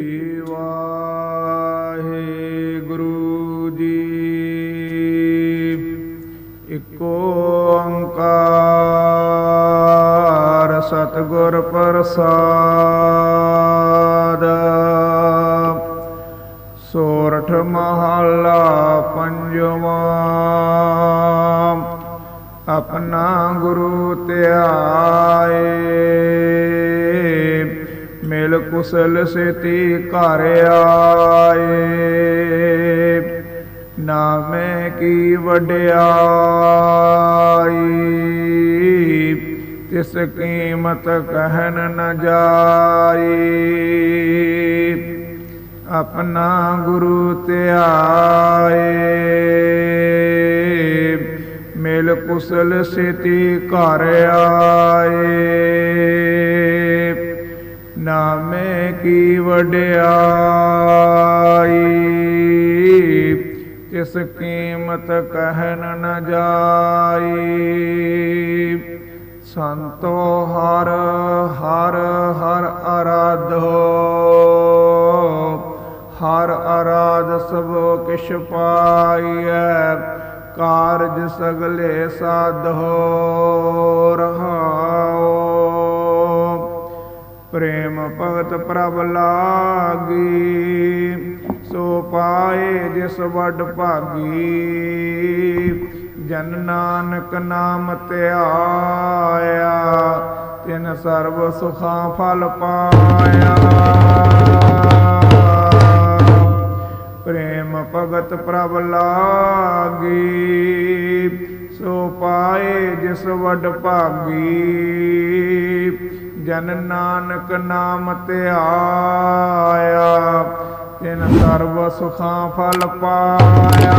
ਵਾਹਿਗੁਰੂ ਜੀ। ਇਕ ਓੰਕਾਰ ਸਤਿਗੁਰ ਪ੍ਰਸਾਦ। ਸੋਰਠ ਮਹਲਾ ਪੰਜਵਾਂ। ਆਪਣਾ ਗੁਰੂ ਧਿਆਏ। ਮਿਲ ਕੁਸਲ ਸੇਤੀ ਘਰ ਆਏ ਨਾਮੇ ਕੀ ਵਡਿਆਈ ਤਿਸ ਕੀਮਤ ਕਹਿਨ ਨ ਜਾਈ ਆਪਣਾ ਗੁਰੂ ਧਿਆਏ ਮਿਲ ਕੁਸਲ ਸੇਤੀ ਘਰ ਆਏ ਨਾਮੇ ਕੀ ਵਡਿਆਈ? ਤਿਸ ਕੀਮਤ ਕਹਿਨ ਨ ਜਾਈ। ਸੰਤੋ ਹਰ ਹਰ ਹਰ ਅਰਾਧੋ ਹਰ ਅਰਾਧ ਸਭ ਕਿਛ ਪਾਈਐ। ਕਾਰਜ ਸਗਲੇ ਸਾਧੋ। ਪ੍ਰੇਮ ਭਗਤ ਪ੍ਰਭ ਲਾਗੀ, ਸੋ ਪਾਏ ਜਿਸ ਵੱਡ ਭਾਗੀ। ਜਨ ਨਾਨਕ ਨਾਮ ਧਿਆਇਆ ਤਿਨ ਸਰਬ ਸੁਖਾਂ ਫਲ ਪਾਇਆ। ਪ੍ਰੇਮ ਭਗਤ ਪ੍ਰਭ ਲਾਗੀ, ਸੋ ਪਾਏ ਜਿਸ ਵੱਡ ਭਾਗੀ। ਜਨ ਨਾਨਕ ਨਾਮ ਧਿਆਇਆ ਤਿਨ ਸਰਬ ਸੁਖਾਂ ਫਲ ਪਾਇਆ।